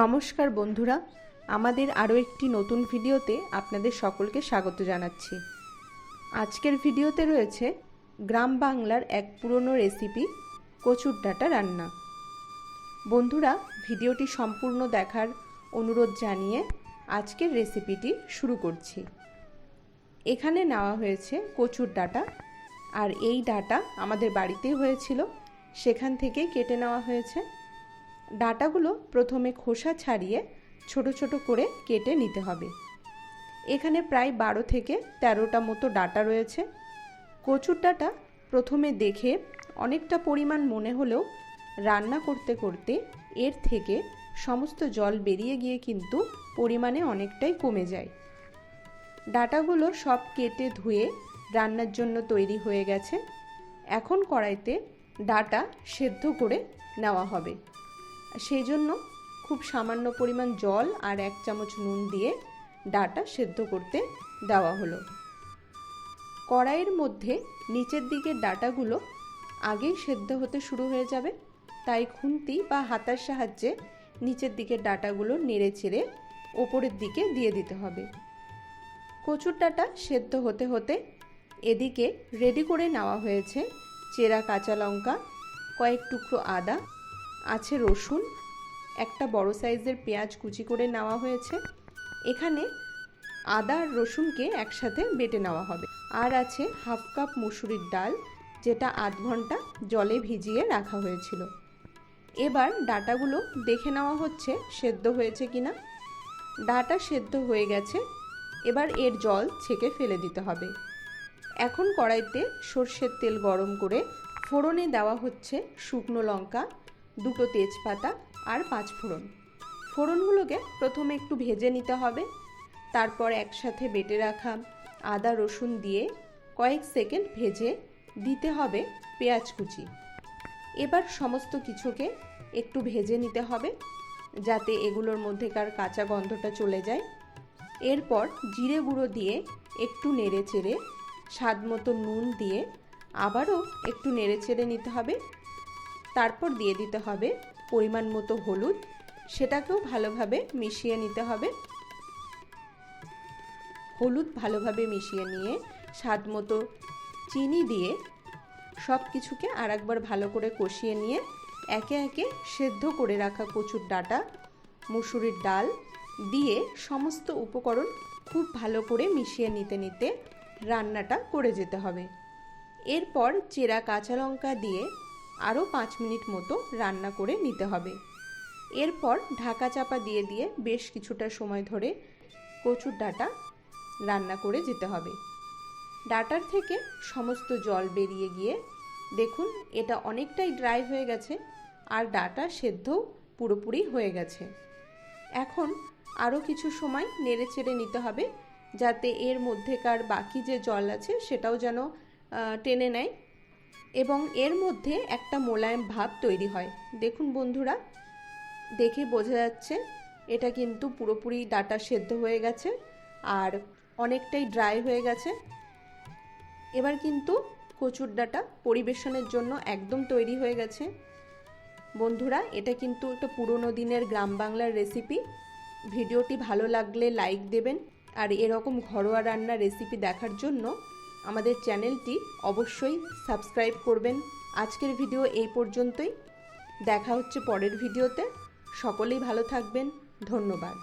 নমস্কার বন্ধুরা, আমাদের আরও একটি নতুন ভিডিওতে আপনাদের সকলকে স্বাগত জানাচ্ছি। আজকের ভিডিওতে রয়েছে গ্রাম বাংলার এক পুরনো রেসিপি, কচুর ডাঁটা রান্না। বন্ধুরা, ভিডিওটি সম্পূর্ণ দেখার অনুরোধ জানিয়ে আজকের রেসিপিটি শুরু করছি। এখানে নেওয়া হয়েছে কচুর ডাঁটা, আর এই ডাঁটা আমাদের বাড়িতেই হয়েছিল। সেখান থেকে কেটে নেওয়া হয়েছে ডাটাগুলো প্রথমে খোসা ছাড়িয়ে ছোট ছোট করে কেটে নিতে হবে। এখানে প্রায় বারো থেকে তেরোটা মতো ডাটা রয়েছে। কচুর ডাটা প্রথমে দেখে অনেকটা পরিমাণ মনে হলেও রান্না করতে করতে এর থেকে সমস্ত জল বেরিয়ে গিয়ে কিন্তু পরিমাণে অনেকটাই কমে যায়। ডাটাগুলো সব কেটে ধুয়ে রান্নার জন্য তৈরি হয়ে গেছে। এখন কড়াইতে ডাটা সেদ্ধ করে নেওয়া হবে। সেই জন্য খুব সামান্য পরিমাণ জল আর এক চামচ নুন দিয়ে ডাটা সেদ্ধ করতে দেওয়া হলো। কড়াইয়ের মধ্যে নিচের দিকের ডাটাগুলো আগেই সেদ্ধ হতে শুরু হয়ে যাবে, তাই খুন্তি বা হাতার সাহায্যে নিচের দিকের ডাটাগুলো নেড়ে চেড়ে ওপরের দিকে দিয়ে দিতে হবে। কচুর ডাটা সেদ্ধ হতে হতে এদিকে রেডি করে নেওয়া হয়েছে চেরা কাঁচা লঙ্কা, কয়েক টুকরো আদা আছে রসুন, একটা বড় সাইজের পেঁয়াজ কুচি করে নেওয়া হয়েছে। এখানে আদা আর রসুনকে একসাথে বেটে নেওয়া হবে। আর আছে হাফ কাপ মুসুরির ডাল, যেটা আধ ঘণ্টা জলে ভিজিয়ে রাখা হয়েছিল। এবার ডাটাগুলো দেখে নেওয়া হচ্ছে, সেদ্ধ হয়েছে কি না ডাটা সেদ্ধ হয়ে গেছে, এবার এর জল ছেঁকে ফেলে দিতে হবে। এখন কড়াইতে সর্ষের তেল গরম করে ফোড়নে দেওয়া হচ্ছে শুকনো লঙ্কা দুটো তেজপাতা আর পাঁচ ফোড়ন। ফোড়নগুলোকে প্রথমে একটু ভেজে নিতে হবে। তারপর একসাথে বেটে রাখা আদা রসুন দিয়ে কয়েক সেকেন্ড ভেজে দিতে হবে পেঁয়াজ কুচি। এবার সমস্ত কিছুকে একটু ভেজে নিতে হবে যাতে এগুলোর মধ্যেকার কাঁচা গন্ধটা চলে যায়। এরপর জিরে গুঁড়ো দিয়ে একটু নেড়ে চেড়ে স্বাদ মতো নুন দিয়ে আবারও একটু নেড়ে চেড়ে নিতে হবে। তারপর দিয়ে দিতে হবে পরিমাণ মতো হলুদ। সেটাকেও ভালোভাবে মিশিয়ে নিতে হবে। হলুদ ভালোভাবে মিশিয়ে নিয়ে স্বাদ মতো চিনি দিয়ে সব কিছুকে আর একবার ভালো করে কষিয়ে নিয়ে একে একে সেদ্ধ করে রাখা কচুর ডাটা, মুসুরির ডাল দিয়ে সমস্ত উপকরণ খুব ভালো করে মিশিয়ে নিতে নিতে রান্নাটা করে যেতে হবে। এরপর চেরা কাঁচা লঙ্কা দিয়ে আরও পাঁচ মিনিট মতো রান্না করে নিতে হবে। এরপর ঢাকা চাপা দিয়ে দিয়ে বেশ কিছুটা সময় ধরে কচুর ডাটা রান্না করে যেতে হবে। ডাটার থেকে সমস্ত জল বেরিয়ে গিয়ে দেখুন এটা অনেকটাই ড্রাই হয়ে গেছে আর ডাটা সেদ্ধও পুরোপুরি হয়ে গেছে। এখন আরও কিছু সময় নেড়ে চেড়ে নিতে হবে যাতে এর মধ্যেকার বাকি যে জল আছে সেটাও যেন টেনে নেয়। এবং এর মধ্যে একটা মোলায়েম ভাব তৈরি হয়। দেখুন বন্ধুরা, দেখে বোঝা যাচ্ছে, এটা কিন্তু পুরোপুরি ডাটা সেদ্ধ হয়ে গেছে আর অনেকটাই ড্রাই হয়ে গেছে। এবার কিন্তু কচুর ডাটা পরিবেশনের জন্য একদম তৈরি হয়ে গেছে। বন্ধুরা, এটা কিন্তু একটা পুরনো দিনের গ্রাম বাংলার রেসিপি। ভিডিওটি ভালো লাগলে লাইক দেবেন আর এরকম ঘরোয়া রান্নার রেসিপি দেখার জন্য আমাদের চ্যানেলটি অবশ্যই সাবস্ক্রাইব করবেন। আজকের ভিডিও এই পর্যন্তই। দেখা হচ্ছে পরের ভিডিওতে। সকলেই ভালো থাকবেন। ধন্যবাদ।